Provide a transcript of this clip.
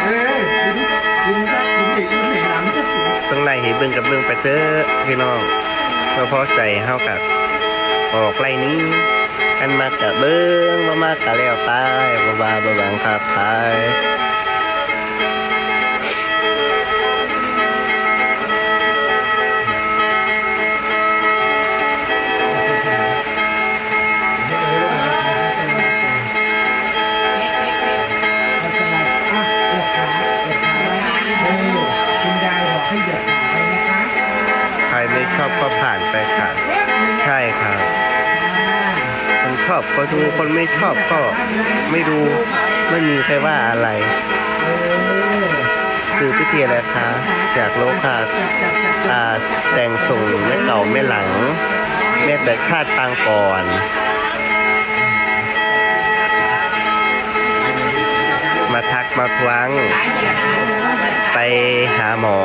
ครับเอ้ยกินซักกินเด็กกินหนังซักต้องไล่เห็นเบิ่งกับเบิ่งไปเถอะพี่น้องเพราะพอใจเฮากับออกไล่นี้กันมากับเบิ่งมามากกับเลี้ยวตายบ่บาบ่บังครับตาย ไม่ชอบก็ผ่านไปค่ะ ใช่ครับ คนชอบก็ดูคนไม่ชอบก็ไม่ดูไม่มีใครว่าอะไร คือพิธีอะไรคะอยากรู้ค่ะอ่าแต่งส่งไม่เก่าไม่หลัง แม้แต่ชาติปางก่อนมาทักมาทวง ไปหาหมอ